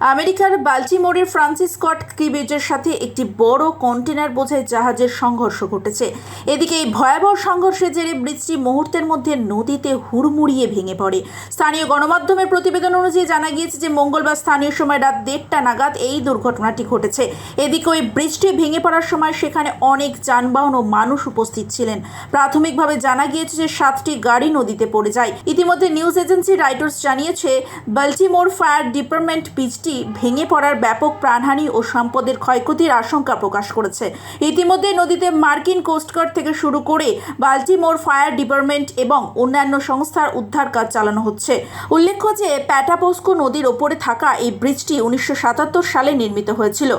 আমেরিকার বাল্টিমোরের Francis Scott ক্রিবেজের সাথে একটি বড় কন্টেনার বোঝাই জাহাজের সংঘর্ষ ঘটেছে। এদিকে এই ভয়াবহ সংঘর্ষের জেরে ব্রিজটি মুহূর্তের মধ্যে নদীতে হুড়মুড়িয়ে ভেঙে পড়ে। স্থানীয় গণমাধ্যমের প্রতিবেদন অনুযায়ী জানা গিয়েছে যে মঙ্গলবার স্থানীয় সময় রাত দেড়টা নাগাদ এই দুর্ঘটনাটি ঘটেছে। এদিকে ওই ব্রিজটি ভেঙে পড়ার সময় সেখানে অনেক যানবাহন ও মানুষ উপস্থিত ছিলেন। প্রাথমিকভাবে জানা গিয়েছে যে সাতটি গাড়ি নদীতে পড়ে যায়। ইতিমধ্যে নিউজ এজেন্সি রাইটার্স জানিয়েছে, বাল্টিমোর ফায়ার ডিপার্টমেন্ট ব্রিজটি ভেঙে পড়ার ব্যাপক প্রাণহানি ও সম্পদের ক্ষয়ক্ষতির আশঙ্কা প্রকাশ করেছে। ইতিমধ্যে নদীতে মার্কিন কোস্টগার্ড থেকে শুরু করে বাল্টিমোর ফায়ার ডিপার্টমেন্ট এবং অন্যান্য সংস্থার উদ্ধার কাজ চালানো হচ্ছে। উল্লেখ্য যে প্যাটাপোস্কো নদীর ওপরে থাকা এই ব্রিজটি উনিশশো সাতাত্তর সালে নির্মিত হয়েছিল।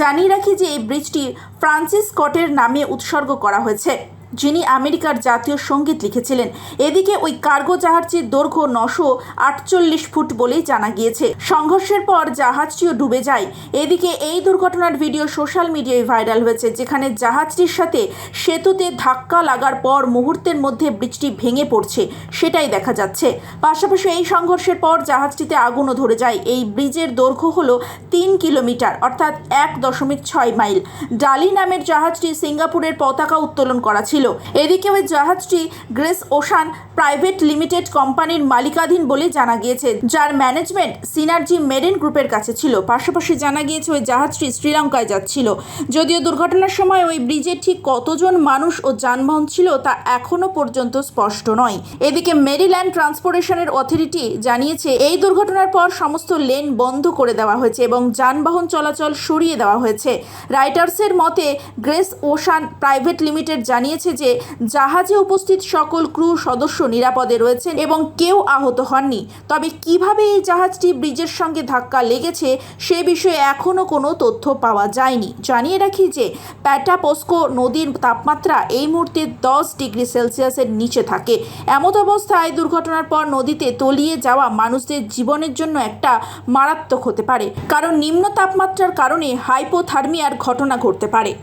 জানিয়ে রাখি যে এই ব্রিজটি ফ্রান্সিস স্কটের নামে উৎসর্গ করা হয়েছে। যিনি আমেরিকার জাতীয় সংগীত লিখেছিলেন। এদিকে ওই কার্গো জাহাজটির দৈর্ঘ্য নশো আটচল্লিশ ফুট বলেই জানা গিয়েছে। সংঘর্ষের পর জাহাজটিও ডুবে যায়। এদিকে এই দুর্ঘটনার ভিডিও সোশ্যাল মিডিয়ায় ভাইরাল হয়েছে, যেখানে জাহাজটির সাথে সেতুতে ধাক্কা লাগার পর মুহূর্তের মধ্যে ব্রিজটি ভেঙে পড়ছে, সেটাই দেখা যাচ্ছে। পাশাপাশি এই সংঘর্ষের পর জাহাজটিতে আগুনও ধরে যায়। এই ব্রিজের দৈর্ঘ্য হলো তিন কিলোমিটার, অর্থাৎ এক দশমিক ছয় মাইল। ডালি নামের জাহাজটি সিঙ্গাপুরের পতাকা উত্তোলন করা ছিল। এদিকে ওই জাহাজটি গ্রেস ওশান প্রাইভেট লিমিটেড কোম্পানির মালিকাধীন বলে জানা গিয়েছে, যার ম্যানেজমেন্ট সিনার্জি মেরিন গ্রুপের কাছে ছিল। পাশাপাশি জানা গিয়েছে ওই জাহাজটি শ্রীলঙ্কায় যাচ্ছিল। যদিও দুর্ঘটনার সময় ওই ব্রিজে ঠিক কতজন মানুষ ও যানবাহন ছিল তা এখনও পর্যন্ত স্পষ্ট নয়। এদিকে মেরিল্যান্ড ট্রান্সপোর্টেশনের অথরিটি জানিয়েছে, এই দুর্ঘটনার পর সমস্ত লেন বন্ধ করে দেওয়া হয়েছে এবং যানবাহন চলাচল সরিয়ে দেওয়া হয়েছে। রাইটার্সের মতে, গ্রেস ওশান প্রাইভেট লিমিটেড জানিয়েছে যে জাহাজে উপস্থিত সকল ক্রু সদস্য নিরাপদে রয়েছেন এবং কেউ আহত হননি। তবে কীভাবে এই জাহাজটি ব্রিজের সঙ্গে ধাক্কা লেগেছে সে বিষয়ে এখনও কোনো তথ্য পাওয়া যায়নি। জানিয়ে রাখি যে প্যাটাপোস্কো নদীর তাপমাত্রা এই মুহূর্তে দশ ডিগ্রি সেলসিয়াসের নিচে থাকে। এমত অবস্থায় দুর্ঘটনার পর নদীতে তলিয়ে যাওয়া মানুষদের জীবনের জন্য একটা মারাত্মক হতে পারে। কারণ নিম্ন তাপমাত্রার কারণে হাইপোথার্মিয়ার ঘটনা ঘটতে পারে।